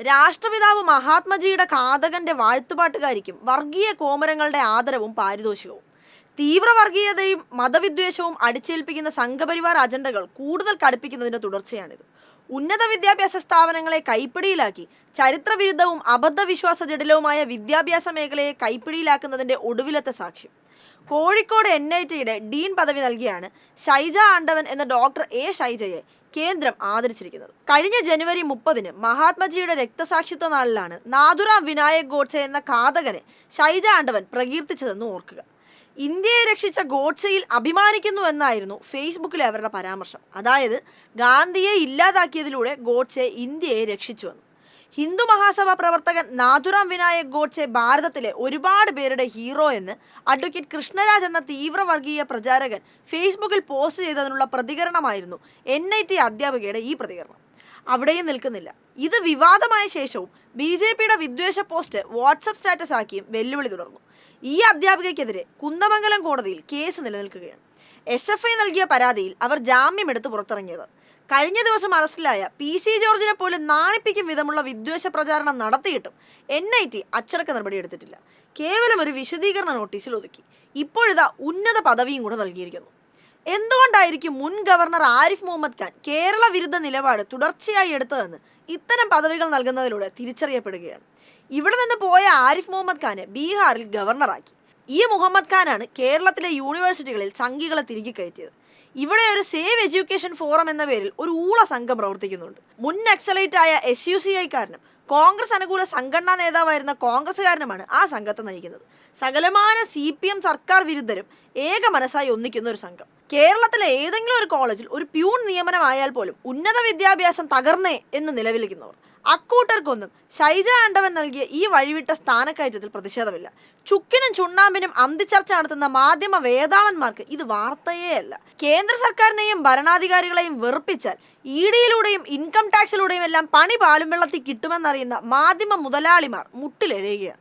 രാഷ്ട്രപിതാവ് മഹാത്മജിയുടെ ഘാതകന്റെ വാഴ്ത്തുപാട്ടുകാരിക്കും വർഗീയ കോമരങ്ങളുടെ ആദരവും പാരിതോഷികവും. തീവ്രവർഗീയതയും മതവിദ്വേഷവും അടിച്ചേൽപ്പിക്കുന്ന സംഘപരിവാർ അജണ്ടകൾ കൂടുതൽ കടുപ്പിക്കുന്നതിന്റെ തുടർച്ചയാണിത്. ഉന്നത വിദ്യാഭ്യാസ സ്ഥാപനങ്ങളെ കൈപ്പിടിയിലാക്കി ചരിത്രവിരുദ്ധവും അബദ്ധവിശ്വാസ ജടിലവുമായ വിദ്യാഭ്യാസ മേഖലയെ കൈപ്പിടിയിലാക്കുന്നതിന്റെ ഒടുവിലത്തെ സാക്ഷ്യം. കോഴിക്കോട് എൻ ഐ ടിയുടെ ഡീൻ പദവി നൽകിയാണ് ഷൈജ ആണ്ടവൻ എന്ന ഡോക്ടർ എ ഷൈജയെ കേന്ദ്രം ആദരിച്ചിരിക്കുന്നത്. കഴിഞ്ഞ ജനുവരി മുപ്പതിന് മഹാത്മജിയുടെ രക്തസാക്ഷിത്വ നാളിലാണ് നാഥുറാം വിനായക് ഗോഡ്സെ എന്ന ഘാതകനെ ഷൈജ ആണ്ടവൻ പ്രകീർത്തിച്ചതെന്ന് ഓർക്കുക. ഇന്ത്യയെ രക്ഷിച്ച ഗോഡ്സെയിൽ അഭിമാനിക്കുന്നു എന്നായിരുന്നു ഫേസ്ബുക്കിലെ അവരുടെ പരാമർശം. അതായത് ഗാന്ധിയെ ഇല്ലാതാക്കിയതിലൂടെ ഗോഡ്സെ ഇന്ത്യയെ രക്ഷിച്ചുവെന്ന് ഹിന്ദു മഹാസഭ പ്രവർത്തകൻ നാഥുറാം വിനായക് ഗോഡ്സെ ഭാരതത്തിലെ ഒരുപാട് പേരുടെ ഹീറോ എന്ന് അഡ്വക്കേറ്റ് കൃഷ്ണരാജ് എന്ന തീവ്രവർഗീയ പ്രചാരകൻ ഫേസ്ബുക്കിൽ പോസ്റ്റ് ചെയ്തതിനുള്ള പ്രതികരണമായിരുന്നു എൻ ഐ ടി അധ്യാപികയുടെ ഈ പ്രതികരണം. അവിടെയും നിൽക്കുന്നില്ല. ഇത് വിവാദമായ ശേഷവും ബി ജെ പിയുടെ വിദ്വേഷ പോസ്റ്റ് വാട്സപ്പ് സ്റ്റാറ്റസ് ആക്കിയും വെല്ലുവിളി തുടർന്നു. ഈ അധ്യാപികയ്ക്കെതിരെ കുന്ദമംഗലം കോടതിയിൽ കേസ് നിലനിൽക്കുകയാണ്. എസ് എഫ് ഐ നൽകിയ പരാതിയിൽ അവർ ജാമ്യമെടുത്ത് പുറത്തിറങ്ങിയത്. കഴിഞ്ഞ ദിവസം അറസ്റ്റിലായ പി സി ജോർജിനെ പോലും നാണിപ്പിക്കും വിധമുള്ള വിദ്വേഷ പ്രചാരണം നടത്തിയിട്ടും എൻ ഐ ടി അച്ചടക്ക നടപടി എടുത്തിട്ടില്ല. കേവലം ഒരു വിശദീകരണ നോട്ടീസിൽ ഒതുക്കി. ഇപ്പോഴിതാ ഉന്നത പദവിയും കൂടെ നൽകിയിരിക്കുന്നു. എന്തുകൊണ്ടായിരിക്കും മുൻ ഗവർണർ ആരിഫ് മുഹമ്മദ് ഖാൻ കേരള വിരുദ്ധ നിലപാട് തുടർച്ചയായി എടുത്തതെന്ന് ഇത്തരം പദവികൾ നൽകുന്നതിലൂടെ തിരിച്ചറിയപ്പെടുകയാണ്? ഇവിടെ നിന്ന് പോയ ആരിഫ് മുഹമ്മദ് ഖാനെ ബീഹാറിൽ ഗവർണറാക്കി. ഈ മുഹമ്മദ് ഖാനാണ് കേരളത്തിലെ യൂണിവേഴ്സിറ്റികളിൽ സംഘികളെ തിരികെ കയറ്റിയത്. ഇവിടെ ഒരു സേവ് എഡ്യൂക്കേഷൻ ഫോറം എന്ന പേരിൽ ഒരു ഊള സംഘം പ്രവർത്തിക്കുന്നുണ്ട്. മുൻ നക്സലൈറ്റ് ആയ എസ് യു സി ഐക്കാരനും കോൺഗ്രസ് അനുകൂല സംഘടനാ നേതാവായിരുന്ന കോൺഗ്രസ്സുകാരനുമാണ് ആ സംഘത്തെ നയിക്കുന്നത്. സകലമാന സി പി എം സർക്കാർ വിരുദ്ധരും ഏക മനസ്സായി ഒന്നിക്കുന്ന ഒരു സംഘം. കേരളത്തിലെ ഏതെങ്കിലും ഒരു കോളേജിൽ ഒരു പ്യൂൺ നിയമനമായാൽ പോലും ഉന്നത വിദ്യാഭ്യാസം തകർന്നേ എന്ന് നിലവിളിക്കുന്നവർ. അക്കൂട്ടർക്കൊന്നും ഷൈജ ആണ്ടവൻ നൽകിയ ഈ വഴിവിട്ട സ്ഥാനക്കയറ്റത്തിൽ പ്രതിഷേധമില്ല. ചുക്കിനും ചുണ്ണാമ്പിനും അന്തിച്ചർച്ച നടത്തുന്ന മാധ്യമ വേതാളന്മാർക്ക് ഇത് വാർത്തയേ അല്ല. കേന്ദ്ര സർക്കാരിനെയും ഭരണാധികാരികളെയും വെറുപ്പിച്ചാൽ ഇ ഡിയിലൂടെയും ഇൻകം ടാക്സിലൂടെയും എല്ലാം പണി പാലും വെള്ളത്തിൽ കിട്ടുമെന്നറിയുന്ന മാധ്യമ മുതലാളിമാർ മുട്ടിലെഴുകയാണ്